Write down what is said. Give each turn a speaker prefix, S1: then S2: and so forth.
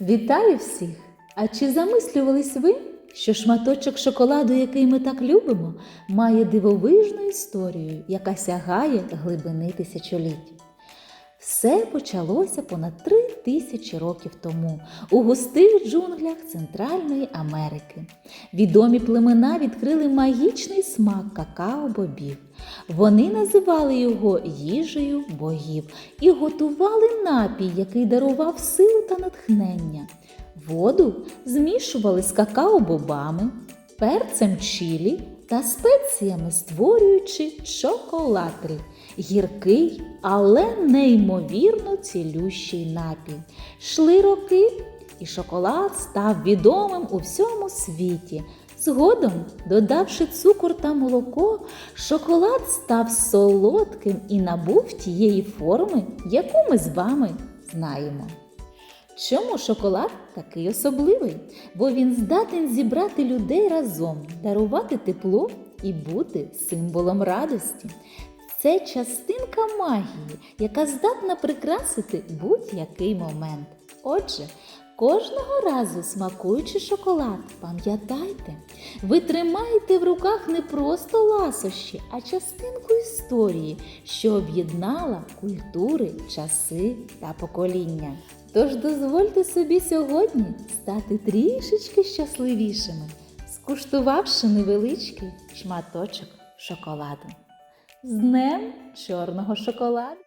S1: Вітаю всіх! А чи замислювались ви, що шматочок шоколаду, який ми так любимо, має дивовижну історію, яка сягає глибини тисячоліть? Все почалося понад три тисячі років тому у густих джунглях Центральної Америки. Відомі племена відкрили магічний смак какао-бобів. Вони називали його їжею богів і готували напій, який дарував силу та натхнення. Воду змішували з какао-бобами, перцем чилі та спеціями, створюючи шоколадрі. Гіркий, але неймовірно цілющий напій. Шли роки, і шоколад став відомим у всьому світі. Згодом, додавши цукор та молоко, шоколад став солодким і набув тієї форми, яку ми з вами знаємо. Чому шоколад такий особливий? Бо він здатен зібрати людей разом, дарувати тепло і бути символом радості. Це частинка магії, яка здатна прикрасити будь-який момент. Отже, кожного разу смакуючи шоколад, пам'ятайте, ви тримаєте в руках не просто ласощі, а частинку історії, що об'єднала культури, часи та покоління. Тож дозвольте собі сьогодні стати трішечки щасливішими, скуштувавши невеличкий шматочок шоколаду. З днем чорного шоколаду!